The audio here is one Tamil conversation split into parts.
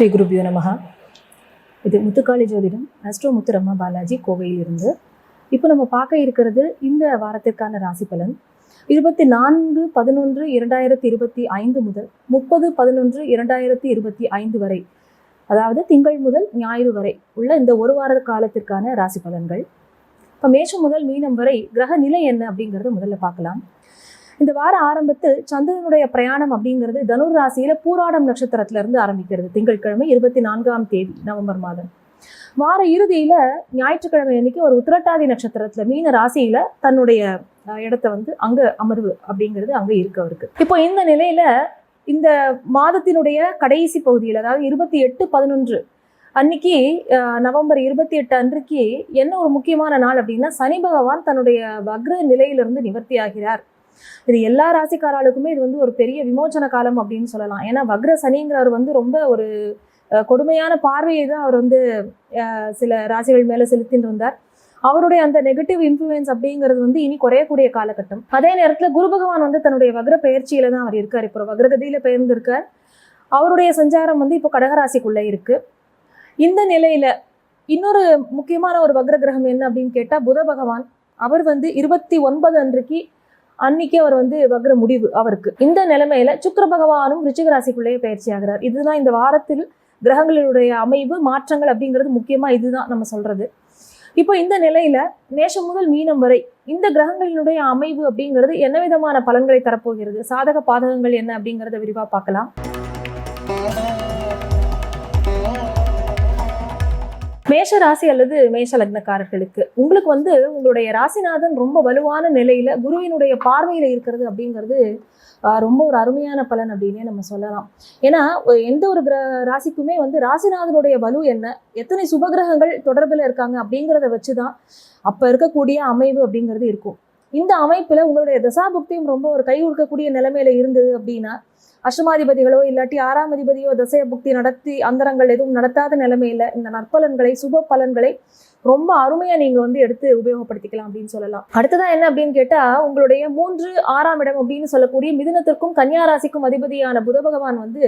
ஸ்ரீ குருபியோ நமகா இது முத்துக்காளி ஜோதிடம் அஸ்ட்ரோ முத்துரம்மா பாலாஜி கோவையிலிருந்து. இப்போ நம்ம பார்க்க இருக்கிறது இந்த வாரத்திற்கான ராசி பலன். இருபத்தி நான்கு பதினொன்று இரண்டாயிரத்தி இருபத்தி ஐந்து முதல் முப்பது பதினொன்று இரண்டாயிரத்தி இருபத்தி ஐந்து வரை அதாவது திங்கள் முதல் ஞாயிறு வரை உள்ள இந்த ஒரு வார காலத்திற்கான ராசி பலன்கள். இப்போ மேஷம் முதல் மீனம் வரை கிரக நிலை என்ன அப்படிங்கிறத முதல்ல பார்க்கலாம். இந்த வார ஆரம்பத்தில் சந்திரனுடைய பிரயாணம் அப்படிங்கிறது தனுர் ராசியில பூராடம் நட்சத்திரத்துல இருந்து ஆரம்பிக்கிறது. திங்கட்கிழமை இருபத்தி நான்காம் தேதி நவம்பர் மாதம். வார இறுதியில ஞாயிற்றுக்கிழமை அன்னைக்கு ஒரு உத்திரட்டாதி நட்சத்திரத்துல மீன ராசியில தன்னுடைய இடத்த வந்து அங்க அமர்வு அப்படிங்கிறது அங்க இருக்கு அவருக்கு. இப்போ இந்த நிலையில இந்த மாதத்தினுடைய கடைசி பகுதியில் அதாவது இருபத்தி எட்டு பதினொன்று அன்னைக்கு நவம்பர் இருபத்தி எட்டு அன்றைக்கு என்ன ஒரு முக்கியமான நாள் அப்படின்னா சனி பகவான் தன்னுடைய வக்ர நிலையிலிருந்து நிவர்த்தி ஆகிறார். இது எல்லா ராசிக்காராளுக்குமே இது வந்து ஒரு பெரிய விமோச்சன காலம் அப்படின்னு சொல்லலாம். ஏன்னா வக்ர சனிங்கிறவர் வந்து ரொம்ப ஒரு கொடுமையான பார்வையை தான் அவர் வந்து சில ராசிகள் மேலே செலுத்தின்னு இருந்தார். அவருடைய அந்த நெகட்டிவ் இன்ஃப்ளூயன்ஸ் அப்படிங்கிறது வந்து இனி குறையக்கூடிய காலகட்டம். அதே நேரத்தில் குரு பகவான் வந்து தன்னுடைய வக்ர பயிற்சியில தான் அவர் இருக்கார். இப்போ வக்ரகதியில் பெயர்ந்திருக்கார். அவருடைய சஞ்சாரம் வந்து இப்போ கடகராசிக்குள்ளே இருக்கு. இந்த நிலையில இன்னொரு முக்கியமான ஒரு வக்ர கிரகம் என்ன அப்படின்னு கேட்டால் புத பகவான். அவர் வந்து இருபத்தி ஒன்பது அன்றைக்கு அன்னைக்கு அவர் வந்து வக்ர முடிவு அவருக்கு. இந்த நிலைமையில சுக்கர பகவானும் ரிச்சிக ராசிக்குள்ளேயே பயிற்சி ஆகிறார். இதுதான் இந்த வாரத்தில் கிரகங்களுடைய அமைவு மாற்றங்கள் அப்படிங்கிறது முக்கியமா இதுதான் நம்ம சொல்றது. இப்போ இந்த நிலையில நேஷம் முதல் மீனம் வரை இந்த கிரகங்களினுடைய அமைவு அப்படிங்கிறது என்ன விதமான பலன்களை தரப்போகிறது? சாதக பாதகங்கள் என்ன அப்படிங்கிறத விரிவா பார்க்கலாம். மேஷ ராசி அல்லது மேஷ லக்னக்காரர்களுக்கு உங்களுக்கு வந்து உங்களுடைய ராசிநாதன் ரொம்ப வலுவான நிலையில குருவினுடைய பார்வையில இருக்கிறது அப்படிங்கிறது ரொம்ப ஒரு அருமையான பலன் அப்படின்னே நம்ம சொல்லலாம். ஏன்னா எந்த ஒரு கிர ராசிக்குமே வந்து ராசிநாதனுடைய வலு என்ன எத்தனை சுபகிரகங்கள் தொடர்பில் இருக்காங்க அப்படிங்கிறத வச்சுதான் அப்ப இருக்கக்கூடிய அமைவு அப்படிங்கிறது இருக்கும். இந்த அமைப்புல உங்களுடைய தசாபுக்தியும் ரொம்ப ஒரு கை கொடுக்கக்கூடிய நிலைமையில இருந்தது அப்படின்னா அஷ்டமாதிபதிகளோ இல்லாட்டி ஆறாம் அதிபதியோ தசைய புக்தி நடத்தி அந்தரங்கள் எதுவும் நடத்தாத நிலைமையில இந்த நற்பலன்களை சுப பலன்களை ரொம்ப அருமையா நீங்க வந்து எடுத்து உபயோகப்படுத்திக்கலாம் அப்படின்னு சொல்லலாம். அடுத்ததா என்ன அப்படின்னு கேட்டா உங்களுடைய மூன்று ஆறாம் இடம் அப்படின்னு சொல்லக்கூடிய மிதுனத்திற்கும் கன்னியாராசிக்கும் அதிபதியான புத பகவான் வந்து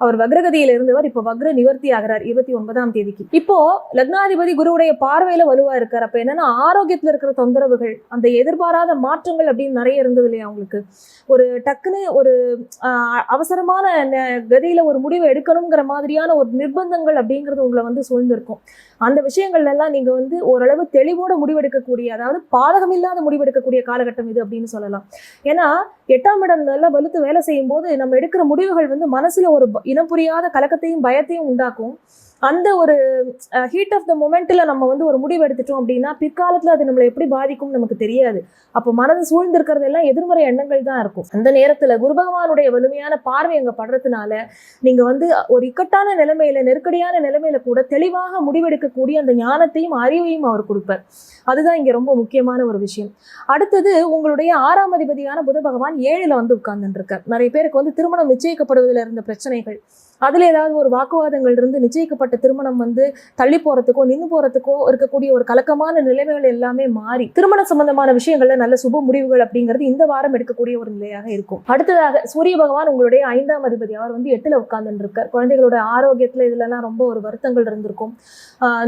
அவர் வக்ரகதியில் இருந்தவர் இப்போ வக்ர நிவர்த்தி ஆகிறார் இருபத்தி ஒன்பதாம் தேதிக்கு. இப்போ லக்னாதிபதி குருவுடைய பார்வையில வலுவா இருக்கார். அப்ப என்னன்னா ஆரோக்கியத்துல இருக்கிற தொந்தரவுகள் அந்த எதிர்பாராத மாற்றங்கள் அப்படின்னு நிறைய இருந்தது இல்லையா அவங்களுக்கு ஒரு டக்குன்னு ஒரு அவசரமான ந- கதியில ஒரு முடிவு எடுக்கணுங்கிற மாதிரியான ஒரு நிர்பந்தங்கள் அப்படிங்கிறது உங்களை வந்து சூழ்ந்திருக்கும். அந்த விஷயங்கள்ல எல்லாம் நீங்க வந்து ஓரளவு தெளிவோட முடிவெடுக்கக்கூடிய அதாவது பாதகம் இல்லாத முடிவெடுக்கக்கூடிய காலகட்டம் இது அப்படின்னு சொல்லலாம். ஏன்னா எட்டாம் இடம் நல்லா வலுத்து வேலை செய்யும் போது நம்ம எடுக்கிற முடிவுகள் வந்து மனசுல ஒரு ப- இனம் புரியாத கலக்கத்தையும் பயத்தையும் உண்டாக்கும். அந்த ஒரு ஹீட் ஆஃப் த மொமெண்ட்டில் நம்ம வந்து ஒரு முடிவு எடுத்துட்டோம் அப்படின்னா பிற்காலத்தில் அது நம்மளை எப்படி பாதிக்கும் நமக்கு தெரியாது. அப்போ மனது சூழ்ந்திருக்கிறது எல்லாம் எதிர்மறை எண்ணங்கள் தான் இருக்கும். அந்த நேரத்தில் குரு பகவானுடைய வலிமையான பார்வை அங்கே படுறதுனால நீங்கள் வந்து ஒரு இக்கட்டான நிலைமையில நெருக்கடியான நிலைமையில கூட தெளிவாக முடிவெடுக்கக்கூடிய அந்த ஞானத்தையும் அறிவையும் அவர் கொடுப்பார். அதுதான் இங்கே ரொம்ப முக்கியமான ஒரு விஷயம். அடுத்தது உங்களுடைய ஆறாம் அதிபதியான புத பகவான் ஏழில் வந்து உட்கார்ந்துருக்கார் நிறைய பேருக்கு வந்து திருமணம் நிச்சயிக்கப்படுவதில் இருந்த பிரச்சனைகள் அதில் ஏதாவது ஒரு வாக்குவாதங்கள் இருந்து நிச்சயிக்கப்பட்ட திருமணம் வந்து தள்ளி போகிறதுக்கோ நின்று போகிறதுக்கோ இருக்கக்கூடிய ஒரு கலக்கமான நிலைமைகள் எல்லாமே மாறி திருமண சம்பந்தமான விஷயங்களில் நல்ல சுப முடிவுகள் அப்படிங்கிறது இந்த வாரம் எடுக்கக்கூடிய ஒரு நிலையாக இருக்கும். அடுத்ததாக சூரிய பகவான் உங்களுடைய ஐந்தாம் அதிபதி அவர் வந்து எட்டில் உட்காந்துருக்கார் குழந்தைகளோட ஆரோக்கியத்தில் இதுலலாம் ரொம்ப ஒரு வருத்தங்கள் இருந்திருக்கும்.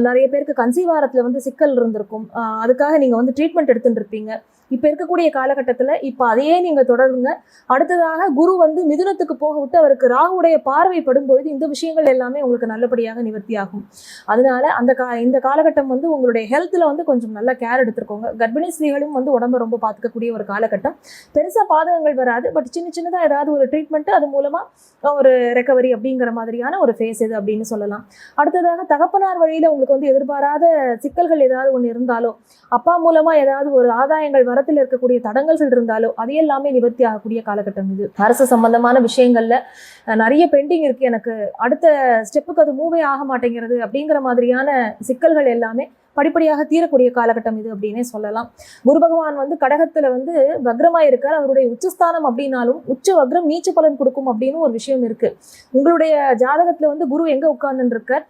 நிறைய பேருக்கு கன்சீவாரத்தில் வந்து சிக்கல் இருந்திருக்கும். அதுக்காக நீங்கள் வந்து ட்ரீட்மெண்ட் எடுத்துட்டு இருப்பீங்க. இப்ப இருக்கக்கூடிய காலகட்டத்துல இப்ப அதையே நீங்க தொடருங்க. அடுத்ததாக குரு வந்து மிதுனத்துக்கு போக விட்டு அவருக்கு ராகுடைய பார்வை படும் பொழுது இந்த விஷயங்கள் எல்லாமே உங்களுக்கு நல்லபடியாக நிவர்த்தி ஆகும் அதனால அந்த கா இந்த காலகட்டம் வந்து உங்களுடைய ஹெல்த்ல வந்து கொஞ்சம் நல்ல கேர் எடுத்துக்கோங்க. கர்ப்பிணி ஸ்திரீகளும் வந்து உடம்ப ரொம்ப பார்த்துக்கக்கூடிய ஒரு காலகட்டம். பெருசா பாதகங்கள் வராது. பட் சின்ன சின்னதா ஏதாவது ஒரு ட்ரீட்மெண்ட்டு அது மூலமா ஒரு ரெக்கவரி அப்படிங்கிற மாதிரியான ஒரு ஃபேஸ் இது அப்படின்னு சொல்லலாம். அடுத்ததாக தகப்பனார் வழியில உங்களுக்கு வந்து எதிர்பாராத சிக்கல்கள் ஏதாவது ஒன்று இருந்தாலோ அப்பா மூலமா ஏதாவது ஒரு ஆதாயங்கள் வரத்தில் இருக்கக்கூடிய தடங்கல்கள் இருந்தாலோ அது எல்லாமே நிவர்த்தி ஆகக்கூடிய காலகட்டம் இது. அரசு சம்பந்தமான விஷயங்கள்ல நிறைய பெண்டிங் இருக்கு. எனக்கு அடுத்த ஸ்டெப்புக்கு அது மூவே ஆக மாட்டேங்கிறது அப்படிங்கிற மாதிரியான சிக்கல்கள் எல்லாமே படிப்படியாக தீரக்கூடிய காலகட்டம் இது அப்படின்னே சொல்லலாம். குரு பகவான் வந்து கடகத்துல வந்து வக்ரமா இருக்கார். அவருடைய உச்சஸ்தானம் அப்படின்னாலும் உச்ச வக்ரம் நீச்ச பலன் கொடுக்கும் அப்படின்னு ஒரு விஷயம் இருக்கு. உங்களுடைய ஜாதகத்துல வந்து குரு எங்க உட்கார்ந்துட்டு இருக்கார்?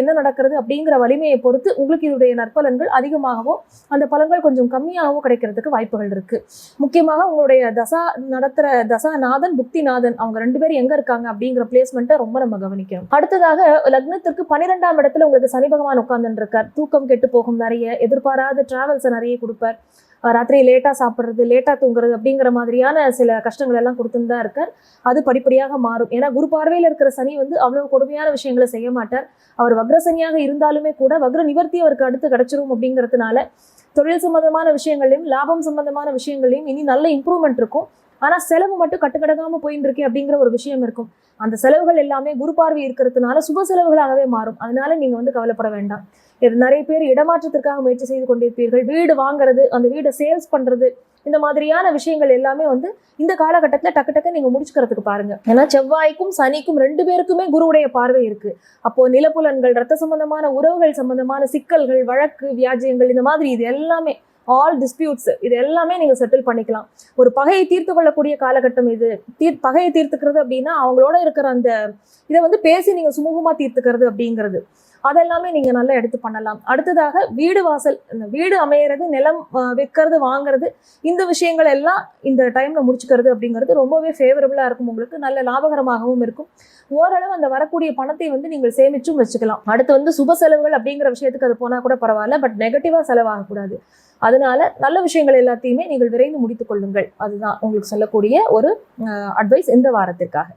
என்ன நடக்கிறது அப்படிங்கிற வலிமையை பொறுத்து உங்களுக்கு இதனுடைய நற்பலன்கள் அதிகமாகவோ அந்த பலன்கள் கொஞ்சம் கம்மியாகவோ கிடைக்கிறதுக்கு வாய்ப்புகள் இருக்கு. முக்கியமாக உங்களுடைய தசா நடத்துற தசாநாதன் புக்திநாதன் அவங்க ரெண்டு பேரும் எங்க இருக்காங்க அப்படிங்கிற பிளேஸ்மெண்ட்டை ரொம்ப நம்ம கவனிக்கணும். அடுத்ததாக லக்னத்திற்கு பன்னிரெண்டாம் இடத்துல உங்களுக்கு சனி பகவான் உட்கார்ந்துட்டு இருக்கார். தூக்கம் கெட்டு போகும் நிறைய எதிர்பாராத டிராவல்ஸை நிறைய கொடுப்பார். ராத்திரி லேட்டாக சாப்பிட்றது லேட்டாக தூங்குறது அப்படிங்கிற மாதிரியான சில கஷ்டங்கள் எல்லாம் கொடுத்துன்னு தான் இருக்கார். அது படிப்படியாக மாறும். ஏன்னா குரு பார்வையில் இருக்கிற சனி வந்து அவ்வளவு கொடுமையான விஷயங்களை செய்ய மாட்டார். அவர் வக்ரசனியாக இருந்தாலுமே கூட வக்ர நிவர்த்தி அவருக்கு அடுத்து கிடைச்சிரும் அப்படிங்கிறதுனால தொழில் சம்பந்தமான விஷயங்களையும் லாபம் சம்பந்தமான விஷயங்களையும் இனி நல்ல இம்ப்ரூவ்மெண்ட் இருக்கும். ஆனால் செலவு மட்டும் கட்டுக்கடங்காமல் போயின்னு இருக்கே அப்படிங்கிற ஒரு விஷயம் இருக்கும். அந்த செலவுகள் எல்லாமே குரு பார்வை இருக்கிறதுனால சுப செலவுகளாகவே மாறும். அதனால நீங்கள் வந்து கவலைப்பட வேண்டாம். இது நிறைய பேர் இடமாற்றத்திற்காக முயற்சி செய்து கொண்டிருப்பீர்கள். வீடு வாங்குறது அந்த வீடை சேல்ஸ் பண்ணுறது இந்த மாதிரியான விஷயங்கள் எல்லாமே வந்து இந்த காலகட்டத்தில் டக்கு டக்கு நீங்கள் முடிச்சுக்கிறதுக்கு பாருங்க. ஏன்னா செவ்வாய்க்கும் சனிக்கும் ரெண்டு பேருக்குமே குருவுடைய பார்வை இருக்கு. அப்போ நிலப்புலன்கள் ரத்த சம்பந்தமான உறவுகள் சம்பந்தமான சிக்கல்கள் வழக்கு வியாஜியங்கள் இந்த மாதிரி இது எல்லாமே ஆல் டிஸ்பியூட்ஸ் இது எல்லாமே நீங்க செட்டில் பண்ணிக்கலாம். ஒரு பகையை தீர்த்து கொள்ளக்கூடிய காலகட்டம் இது. தீர் பகையை தீர்த்துக்கிறது அப்படின்னா அவங்களோட இருக்கிற அந்த இதை வந்து பேசி நீங்க சுமூகமா தீர்த்துக்கிறது அப்படிங்கிறது. அதெல்லாமே நீங்கள் நல்லா எடுத்து பண்ணலாம். அடுத்ததாக வீடு வாசல் இந்த வீடு அமையிறது நிலம் விற்கிறது வாங்குறது இந்த விஷயங்கள் எல்லாம் இந்த டைமில் முடிச்சுக்கிறது அப்படிங்கிறது ரொம்பவே ஃபேவரபுளாக இருக்கும். உங்களுக்கு நல்ல லாபகரமாகவும் இருக்கும். ஓரளவு அந்த வரக்கூடிய பணத்தை வந்து நீங்கள் சேமிச்சும் வச்சுக்கலாம். அடுத்து வந்து சுப செலவுகள் அப்படிங்கிற விஷயத்துக்கு அது போனால் கூட பரவாயில்ல. பட் நெகட்டிவாக செலவாகக்கூடாது. அதனால நல்ல விஷயங்கள் எல்லாத்தையுமே நீங்கள் விரைந்து முடித்துக் கொள்ளுங்கள். அதுதான் உங்களுக்கு சொல்லக்கூடிய ஒரு அட்வைஸ் இந்த வாரத்திற்காக.